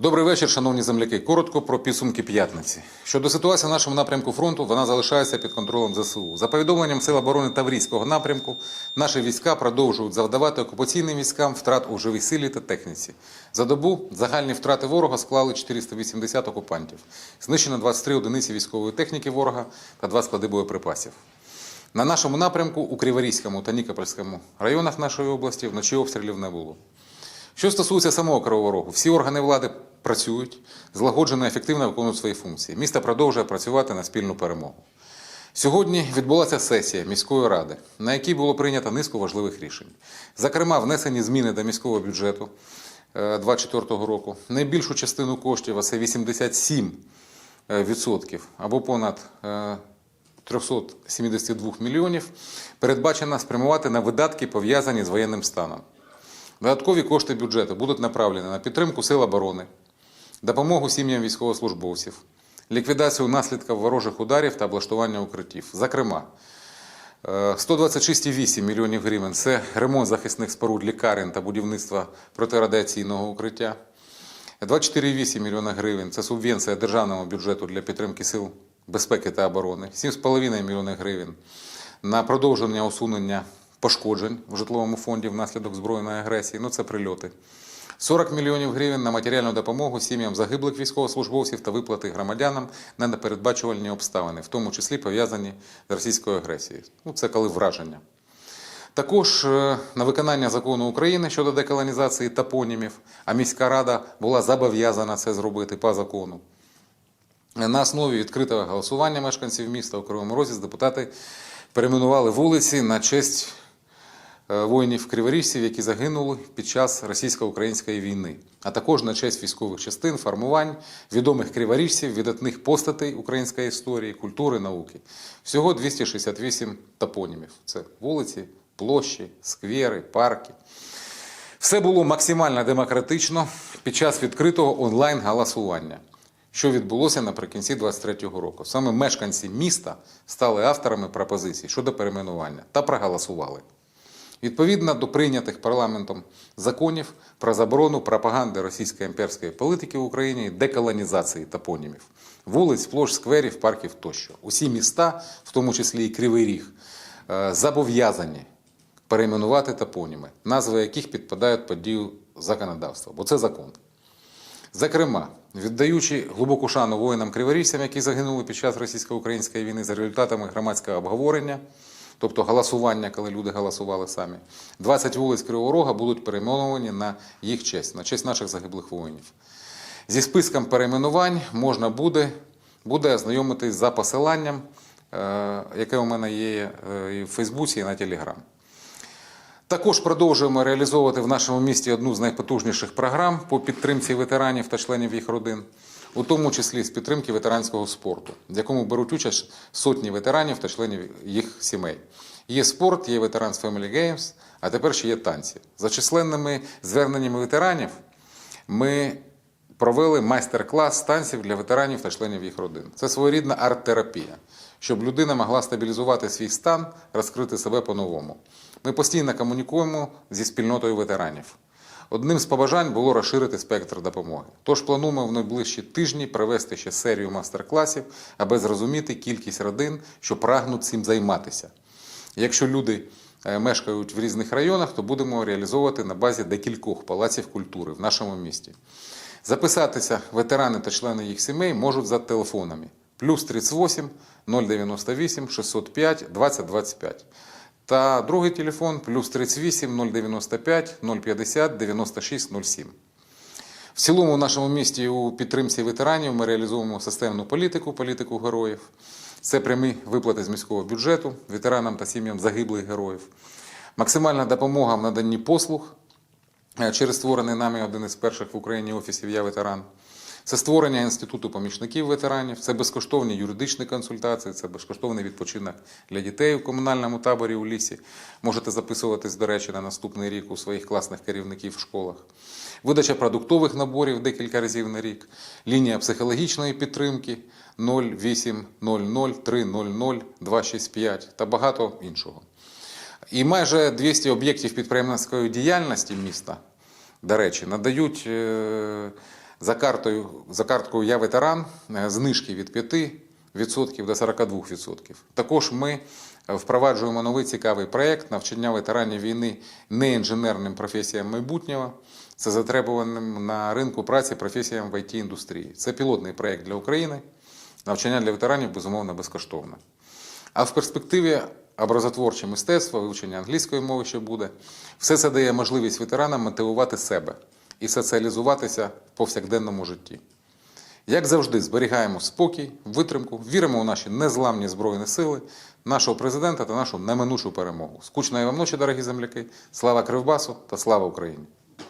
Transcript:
Добрий вечір, шановні земляки. Коротко про підсумки п'ятниці. Щодо ситуації в нашому напрямку фронту, вона залишається під контролем ЗСУ. За повідомленням Сил оборони Таврійського напрямку, наші війська продовжують завдавати окупаційним військам втрат у живій силі та техніці. За добу загальні втрати ворога склали 480 окупантів. Знищено 23 одиниці військової техніки ворога та 2 склади боєприпасів. На нашому напрямку у Криворізькому та Нікопольському районах нашої області вночі обстрілів не було. Що стосується самого Кривого Рогу, всі органи влади працюють, злагоджено ефективно виконують свої функції. Місто продовжує працювати на спільну перемогу. Сьогодні відбулася сесія міської ради, на якій було прийнято низку важливих рішень. Зокрема, внесені зміни до міського бюджету 2024 року. Найбільшу частину коштів, а це 87 е, відсотків або понад е, 372 мільйонів, передбачено спрямувати на видатки, пов'язані з воєнним станом. Додаткові кошти бюджету будуть направлені на підтримку сил оборони, допомогу сім'ям військовослужбовців, ліквідацію наслідків ворожих ударів та облаштування укриттів. Зокрема, е, 126,8 мільйонів гривень – це ремонт захисних споруд лікарень та будівництво протирадіаційного укриття. 24,8 мільйона гривень – це субвенція державного бюджету для підтримки сил безпеки та оборони. 7,5 мільйона гривень на продовження усунення пошкоджень в житловому фонді внаслідок збройної агресії. Ну це прильоти. 40 мільйонів гривень на матеріальну допомогу сім'ям загиблих військовослужбовців та виплати громадянам на непередбачувальні обставини, в тому числі пов'язані з російською агресією. Ну, це коли враження. Також е, на виконання закону України щодо деколонізації топонімів, а міська рада була зобов'язана це зробити по закону. На основі відкритого голосування мешканців міста у Кривому Розі депутати перейменували вулиці на честь воїнів криворіжців, які загинули під час російсько-української війни, а також на честь військових частин, формувань, відомих криворіжців, видатних постатей української історії, культури, науки. Всього 268 топонімів. Це вулиці, площі, сквери, парки. Все було максимально демократично під час відкритого онлайн-голосування, що відбулося наприкінці 2023 року. Саме мешканці міста стали авторами пропозицій щодо перейменування та проголосували. Відповідно до прийнятих парламентом законів про заборону пропаганди російської імперської політики в Україні і деколонізації топонімів, вулиць, площ, скверів, парків тощо. Усі міста, в тому числі і Кривий Ріг, е, зобов'язані перейменувати топоніми, назви яких підпадають під дію законодавства, бо це закон. Зокрема, віддаючи глибоку шану воїнам криворіжцям, які загинули під час російсько-української війни за результатами громадського обговорення, тобто голосування, коли люди голосували самі, 20 вулиць Кривого Рога будуть перейменовані на їх честь, на честь наших загиблих воїнів. Зі списком перейменувань можна буде, буде ознайомитись за посиланням, е, яке у мене є е, і в Фейсбуці, і на Телеграм. Також продовжуємо реалізовувати в нашому місті одну з найпотужніших програм по підтримці ветеранів та членів їх родин, у тому числі з підтримки ветеранського спорту, в якому беруть участь сотні ветеранів та членів їх сімей. Є спорт, є ветеранс Family Games, а тепер ще є танці. За численними зверненнями ветеранів ми провели майстер-клас танців для ветеранів та членів їх родин. Це своєрідна арт-терапія, щоб людина могла стабілізувати свій стан, розкрити себе по-новому. Ми постійно комунікуємо зі спільнотою ветеранів. Одним з побажань було розширити спектр допомоги. Тож плануємо в найближчі тижні провести ще серію майстер-класів, аби зрозуміти кількість родин, що прагнуть цим займатися. Якщо люди е, мешкають в різних районах, то будемо реалізовувати на базі декількох палаців культури в нашому місті. Записатися ветерани та члени їх сімей можуть за телефонами плюс 38 098 605 2025 та другий телефон плюс 38 095 050 96 07. В цілому в нашому місті у підтримці ветеранів ми реалізуємо системну політику, політику героїв. Це прямі виплати з міського бюджету ветеранам та сім'ям загиблих героїв. Максимальна допомога в наданні послуг е, через створений нами один із перших в Україні офісів Я ветеран. Це створення інституту помічників ветеранів, це безкоштовні юридичні консультації, це безкоштовний відпочинок для дітей у комунальному таборі у лісі. Можете записуватись, до речі, на наступний рік у своїх класних керівників в школах. Видача продуктових наборів декілька разів на рік, лінія психологічної підтримки 0800 300 265 та багато іншого. І майже 200 об'єктів підприємницької діяльності міста, до речі, надають е, За, картою, за карткою Я ветеран е, знижки від 5% до 42%. Також ми е, впроваджуємо новий цікавий проєкт навчання ветеранів війни неінженерним професіям майбутнього. Це затребуваним на ринку праці професіям в it індустрії. Це пілотний проєкт для України. Навчання для ветеранів безумовно безкоштовне. А в перспективі образотворче мистецтво, вивчення англійської мови ще буде. Все це дає можливість ветеранам мотивувати себе і соціалізуватися в повсякденному житті. Як завжди, зберігаємо спокій, витримку, віримо у наші незламні збройні сили, нашого президента та нашу неминучу перемогу. Скучної вам ночі, дорогі земляки! Слава Кривбасу та слава Україні!